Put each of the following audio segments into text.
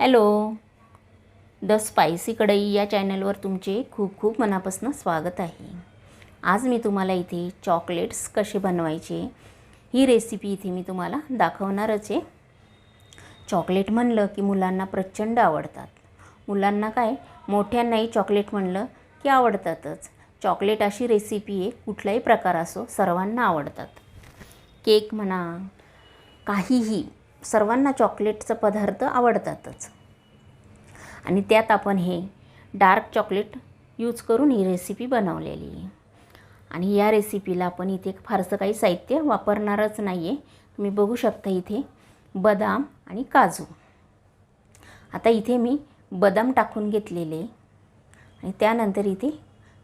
Hello. The spicy कढई या चॅनलवर तुमचे खूप खूप मनापासून स्वागत आहे. आज मी तुम्हाला इथे चॉकलेट्स कसे बनवायचे ही रेसिपी इथे मी तुम्हाला दाखवणारच आहे. चॉकलेट म्हणलं की मुलांना प्रचंड आवडतात. मुलांना काय मोठ्यांनाही चॉकलेट म्हणलं की आवडतातच. चॉकलेट अशी रेसिपी आहे कुठलाही प्रकार असो सर्वांना आवडतात. केक म्हणा काहीही सर्वांना चॉकलेटचं पदार्थ आवडतातच. आणि त्यात आपण हे डार्क चॉकलेट यूज करून ही रेसिपी बनवलेली. आहे आणि या रेसिपीला आपण इथे फारसं काही साहित्य वापरणारच नाही आहे तुम्ही बघू शकता इथे बदाम आणि काजू. आता इथे मी बदाम टाकून घेतलेले. आणि त्यानंतर इथे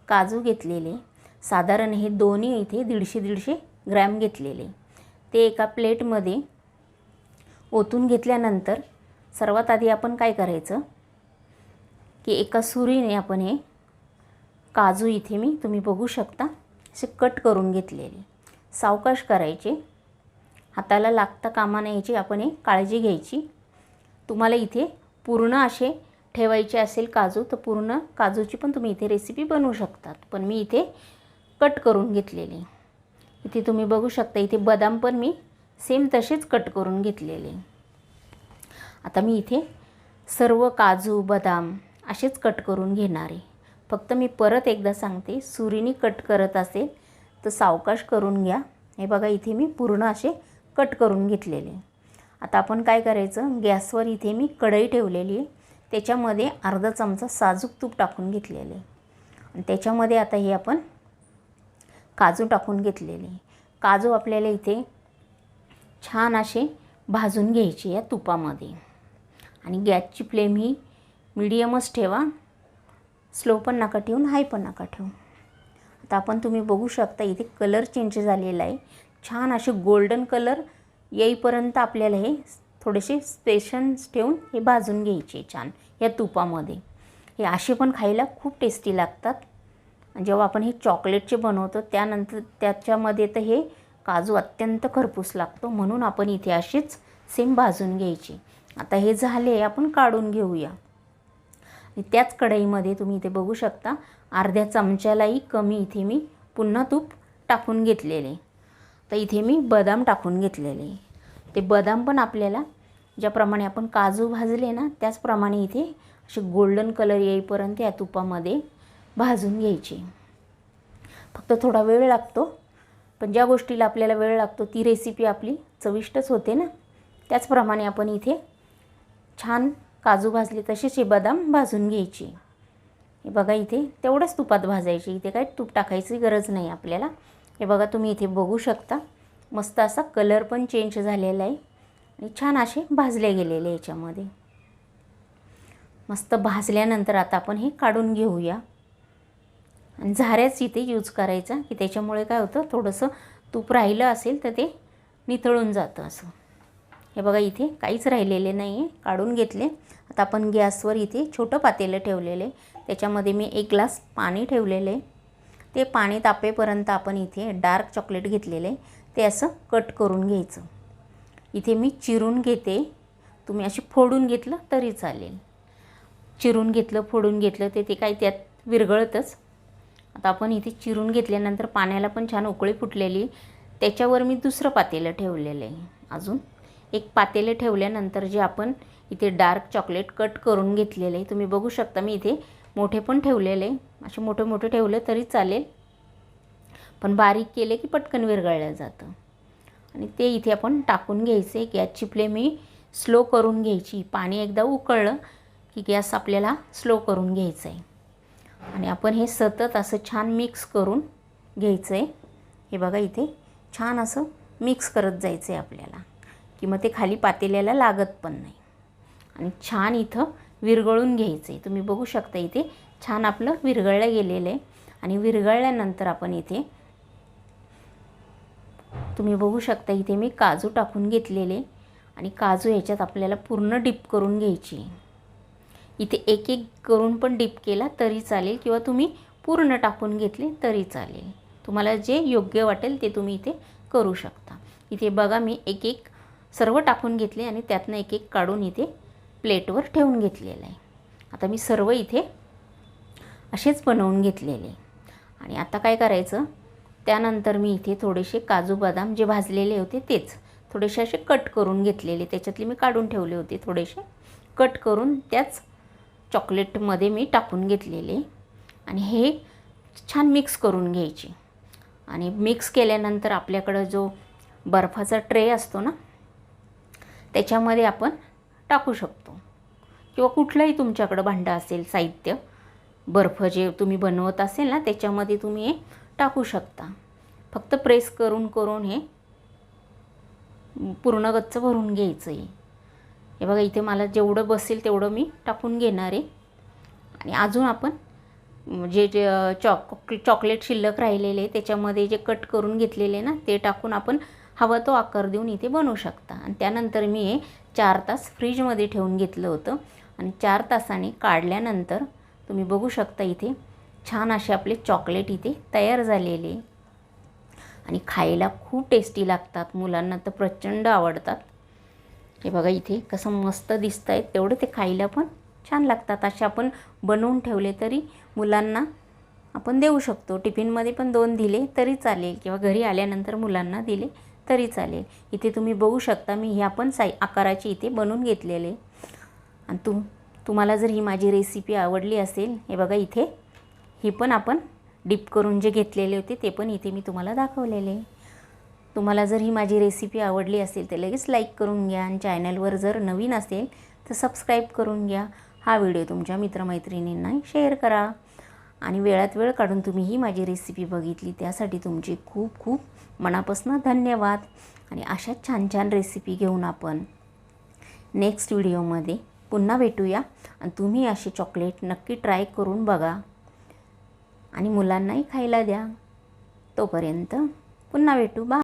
काजू घेतलेले. साधारण हे दोन्ही इथे दीडशे दीडशे ग्रॅम घेतलेले. ते एका प्लेटमध्ये ओतून घेतल्यानंतर सर्वात आधी आपण काय करायचं? की एका सुरीने आपण हे काजू इथे मी तुम्ही बघू शकता असे कट करून घेतलेले. सावकाश करायचे. हाताला लागता कामा न्यायची याची आपण हे काळजी घ्यायची. तुम्हाला इथे पूर्ण असे ठेवायचे असेल काजू तर पूर्ण काजूची पण तुम्ही इथे रेसिपी बनवू शकतात. पण मी इथे कट करून घेतलेले. इथे तुम्ही बघू शकता इथे बदाम पण मी सेम तसेच कट करून घेतलेले. आता मी इथे सर्व काजू बदाम असेच कट करून घेणार आहे. फक्त मी परत एकदा सांगते सुरीने कट करत असेल तर सावकाश करून घ्या. हे बघा इथे मी पूर्ण असे कट करून घेतलेले आता आपण काय करायचं गॅसवर इथे मी कढई ठेवलेली आहे. त्याच्यामध्ये अर्धा चमचा साजूक तूप टाकून घेतलेले आणि त्याच्यामध्ये आता हे आपण काजू टाकून घेतलेले काजू आपल्याला इथे छान असे भाजून घ्यायचे या तुपामध्ये. आणि गॅसची फ्लेम ही मिडियमच ठेवा. स्लो पण नका ठेवून हाय पण नका ठेवू. आता आपण तुम्ही बघू शकता इथे कलर चेंज झालेला आहे. छान असे गोल्डन कलर येईपर्यंत आपल्याला हे थोडेसे स्पेशन्स ठेवून हे भाजून घ्यायचे छान या तुपामध्ये. हे असे पण खायला खूप टेस्टी लागतात. जेव्हा आपण हे चॉकलेटचे बनवतो त्यानंतर त्याच्यामध्ये तर हे काजू अत्यंत खरपूस लागतो म्हणून आपण इथे अशीच सेम भाजून घ्यायची. आता हे झाले आपण काढून घेऊया. आणि त्याच कढईमध्ये तुम्ही इथे बघू शकता अर्ध्या चमच्यालाही कमी इथे मी पुन्हा तूप टाकून घेतलेले तर इथे मी बदाम टाकून घेतलेले ते बदाम पण आपल्याला ज्याप्रमाणे आपण काजू भाजले ना त्याचप्रमाणे इथे असे गोल्डन कलर येईपर्यंत या तुपामध्ये भाजून घ्यायचे. फक्त थोडा वेळ लागतो पण ज्या गोष्टीला आपल्याला वेळ लागतो ती रेसिपी आपली चविष्टच होते ना. त्याचप्रमाणे आपण इथे छान काजू भाजले तसेच हे बदाम भाजून घ्यायची. हे बघा इथे तेवढंच तुपात भाजायचे. इथे काय तूप टाकायची गरज नाही आपल्याला. हे बघा तुम्ही इथे बघू शकता. मस्त असा कलर पण चेंज झालेला आहे. आणि छान असे भाजले गेलेले याच्यामध्ये. मस्त भाजल्यानंतर आता आपण हे काढून घेऊया. आणि झाऱ्याच इथे यूज करायचा की त्याच्यामुळे काय होतं थोडंसं तूप राहिलं असेल तर ते निथळून जातं असं. हे बघा इथे काहीच राहिलेले नाही आहे काढून घेतले. आता आपण गॅसवर इथे छोटं पातेलं ठेवलेलं. आहे त्याच्यामध्ये मी एक ग्लास पाणी ठेवलेलं. आहे ते पाणी तापेपर्यंत आपण इथे डार्क चॉकलेट घेतलेलं. आहे ते असं कट करून घ्यायचं. इथे मी चिरून घेते. तुम्ही अशी फोडून घेतलं तरी चालेल. चिरून घेतलं फोडून घेतलं ते ते काही त्यात विरघळतच. आता आपण इथे चिरून घेतल्यानंतर पाण्याला पण छान उकळी फुटलेली. त्याच्यावर मी दुसरं पातेलं ठेवलेलं आहे. अजून एक पातेले ठेवल्यानंतर जे आपण इथे डार्क चॉकलेट कट करून घेतलेले आहे. तुम्ही बघू शकता मी इथे मोठे पण ठेवलेले असे मोठे मोठे ठेवले तरी चालेल. पण बारीक केले की पटकन विरघळलं जातं. आणि ते इथे आपण टाकून घ्यायचे. गॅसची फ्लेम मी स्लो करून घ्यायची. पाणी एकदा उकळलं की गॅस आपल्याला स्लो करून घ्यायचं आहे. आणि आपण हे सतत असं छान मिक्स करून घ्यायचं आहे. हे बघा इथे छान असं मिक्स करत जायचं आहे आपल्याला. की मग ते खाली पातेल्याला लागत पण नाही. आणि छान इथं विरघळून घ्यायचं आहे तुम्ही बघू शकता इथे छान आपलं विरघळलं गेलेलं आहे. आणि विरघळल्यानंतर आपण इथे तुम्ही बघू शकता इथे मी काजू टाकून घेतलेले आणि काजू ह्याच्यात आपल्याला पूर्ण डिप करून घ्यायची इथे एक एक करून पण डिप केला तरी चालेल किंवा तुम्ही पूर्ण टाकून घेतले तरी चालेल. तुम्हाला जे योग्य वाटेल ते तुम्ही इथे करू शकता. इथे बघा मी एक एक सर्व टाकून घेतले आणि त्यातनं एक एक काढून इथे प्लेटवर ठेवून घेतलेलं आहे. आता मी सर्व इथे असेच बनवून घेतलेले. आणि आता काय करायचं? त्यानंतर मी इथे थोडेसे काजू बदाम जे भाजलेले होते तेच थोडेसे असे कट करून घेतलेले. त्याच्यातले मी काढून ठेवले होते थोडेसे. कट करून त्याच चॉकलेटमध्ये मी टाकून घेतलेले. आणि हे छान मिक्स करून घ्यायचे. आणि मिक्स केल्यानंतर आपल्याकडं जो बर्फाचा ट्रे असतो ना त्याच्यामध्ये आपण टाकू शकतो. किंवा कुठलंही तुमच्याकडं भांडं असेल साहित्य बर्फ जे तुम्ही बनवत असेल ना त्याच्यामध्ये तुम्ही हे टाकू शकता. फक्त प्रेस करून करून हे पूर्ण गच्च भरून घ्यायचं आहे हे बघा इथे मला जेवढं बसेल तेवढं मी टाकून घेणार आहे. आणि अजून आपण जे जे चॉक चॉकलेट शिल्लक राहिलेले त्याच्यामध्ये जे कट करून घेतलेले ना ते टाकून आपण हवा तो आकार देऊन इथे बनवू शकता. आणि त्यानंतर मी हे चार तास फ्रीजमध्ये ठेवून घेतलं होतं. आणि चार तासाने काढल्यानंतर तुम्ही बघू शकता इथे छान असे आपले चॉकलेट इथे तयार झालेले. आणि खायला खूप टेस्टी लागतात. मुलांना तर प्रचंड आवडतात. हे बघा इथे कसं मस्त दिसत आहेत तेवढं ते खायला पण छान लागतात. असे आपण बनवून ठेवले तरी मुलांना आपण देऊ शकतो. टिफिनमध्ये पण दोन दिले तरी चालेल किंवा घरी आल्यानंतर मुलांना दिले तरी चालेल. इथे तुम्ही बघू शकता मी ह्या पण साई आकाराची इथे बनवून घेतलेले. आणि तुम तुम्हाला जर ही माझी रेसिपी आवडली असेल हे बघा इथे. ही पण आपण डिप करून जे घेतलेले होते ते पण इथे मी तुम्हाला दाखवलेले. तुम्हाला जर ही माझी रेसिपी आवडली असेल तर लगेच लाईक करून घ्या आणि चॅनलवर जर नवीन असेल तर सबस्क्राईब करून घ्या. हा व्हिडिओ तुमच्या मित्रमैत्रिणींना शेअर करा. आणि वेळात वेळ काढून तुम्ही ही माझी रेसिपी बघितली त्यासाठी तुमचे खूप खूप मनापासून धन्यवाद. आणि अशाच छान छान रेसिपी घेऊन आपण नेक्स्ट व्हिडिओमध्ये पुन्हा भेटूया. आणि तुम्ही असे चॉकलेट नक्की ट्राय करून बघा. आणि मुलांनाही खायला द्या. तोपर्यंत पुन्हा भेटू. बा